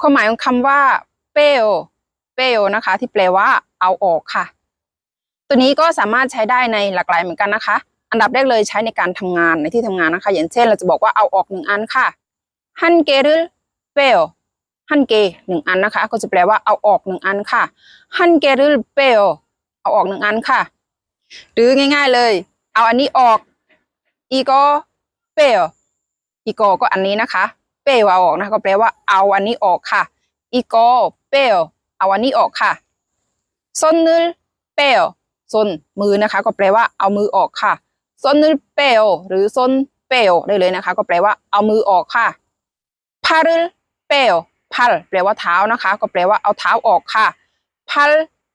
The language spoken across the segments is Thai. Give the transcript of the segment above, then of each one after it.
ความหมายของคำว่าเปลเปลนะคะ ที่แปลว่า เอาออกค่ะ ตัวนี้ก็สามารถใช้ได้ในหลากหลายเหมือนกันนะคะ อันดับแรกเลยใช้ในการทำงานในที่ทำงานนะคะ อย่างเช่นเราจะบอกว่าเอาออกหนึ่งอันค่ะฮันเกรุเปลฮันเกหนึ่งอันนะคะ ก็จะแปลว่าเอาออกหนึ่งอันค่ะฮันเกรุเปลเอาออกหนึ่งอันค่ะ หรือง่าย ๆเลย เอาอันนี้ออกอีโกเปลอีโกก็อันนี้นะคะ เปลเอาออกนะคะก็แปลว่าเอาอันนี้ออกค่ะอีโกเปลเอาอันนี้ออกค่ะส้นนึลเปลส้นมือนะคะ ก็แปลว่าเอามือออกค่ะส้นนึลเปลหรือส้นเปลได้เลยนะคะ ก็แปลว่าเอามือออกค่ะพารุลเปลพัลแปลว่าเท้านะคะ ก็แปลว่าเอาเท้าออกค่ะพัล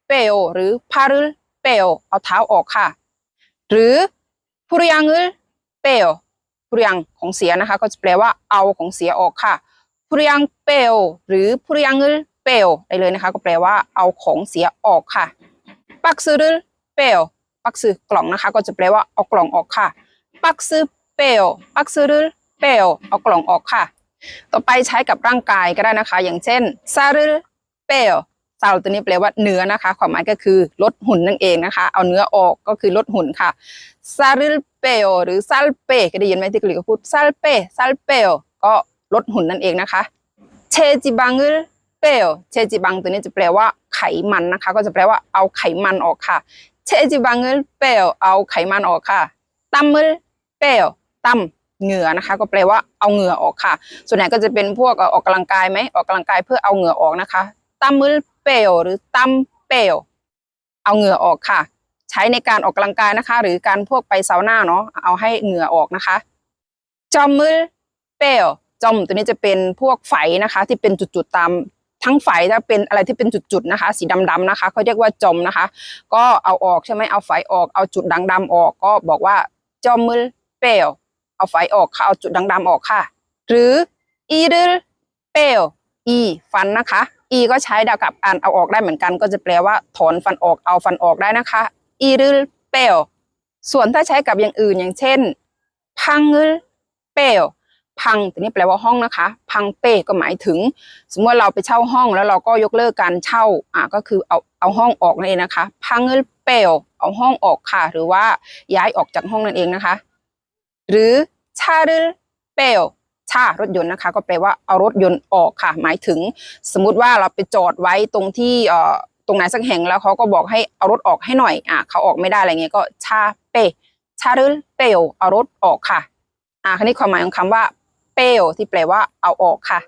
เปลหรือพารุลเปลเอาเท้าออกค่ะ หรือพุริยังเปล พุริยังของเสียนะคะ ก็จะแปลว่าเอาของเสียออกค่ะพุริยังเปลหรือพุริยังเปลได้เลยนะคะ ก็แปลว่าเอาของเสียออกค่ะปักซือเปลปักซือกล่องนะคะ ก็จะแปลว่าเอากล่องออกค่ะปักซือเปลปักซือเปลเอากล่องออกค่ะ ต่อไปใช้กับร่างกายก็ได้นะคะ อย่างเช่นซารุเปลาตัวนี้แปลว่าเนื้อนะคะ ความหมายก็คือลดหุ่นนั่นเองนะคะ เอาเนื้อออกก็คือลดหุ่นค่ะซาริลเปลหรือซัลเปก็ได้ยินไหมที่กลีก็พูดซัลเปซัลเปลก็ลดหุ่นนั่นเองนะคะเชจิบังลเปลเชจิบังตัวนี้จะแปลว่าไขมันนะคะ ก็จะแปลว่าเอาไขมันออกค่ะเชจิบังลเปลเอาไขมันออกค่ะตัมลเปลตัมเหงื่อนะคะ ก็แปลว่าเอาเหงื่อออกค่ะ ส่วนใหญ่ก็จะเป็นพวกออออกกำลังกายไหมออกกำลังกายเพื่อเอาเหงื่อออกนะคะตัมล เปลหรือตั้มเปลเอาเหงื่อออกค่ะ ใช้ในการออกกำลังกายนะคะ หรือการพวกไปซาวน่าเนาะเอาให้เหงื่อออกนะคะจอมมือเปลจอมตัวนี้จะเป็นพวกไฝนะคะ ที่เป็นจุดๆตามทั้งไฝถ้าเป็นอะไรที่เป็นจุดๆนะคะ สีดำๆนะคะเขาเรียกว่าจอมนะคะ ก็เอาออกใช่ไหมเอาไฝออกเอาจุดด่างดำออก ก็บอกว่าจอมมือเปลเอาไฝออกค่ะเอาจุดด่างดำออกค่ะ หรืออีรึเปลอีฟันนะคะ อีก็ใช้ดาวกับอ่านเอาออกได้เหมือนกัน ก็จะแปลว่าถอนฟันออกเอาฟันออกได้นะคะอีรึเปลส่วนถ้าใช้กับอย่างอื่นอย่างเช่น พังเปลพังตัวนี้แปลว่าห้องนะคะ พังเป้ก็หมายถึง สมมติเราไปเช่าห้องแล้วเราก็ยกเลิกการเช่าอ่าก็คือเอาเอาห้องออกนั่นเองนะคะ พังลเปลเอาห้องออกค่ะ หรือว่าย้ายออกจากห้องนั่นเองนะคะ หรือชารึเปล ชารถยนต์นะคะ ก็แปลว่าเอารถยนต์ออกค่ะ หมายถึง สมมุติว่าเราไปจอดไว้ตรงที่เอ่อตรงไหนสักแห่งแล้วเขาก็บอกให้เอารถออกให้หน่อยอะเขาออกไม่ได้อะไรเงี้ยก็ชาเปชารึเปลเอารถออกค่ะอะคันนี้ความหมายของคำว่าเปลที่แปลว่าเอาออกค่ะ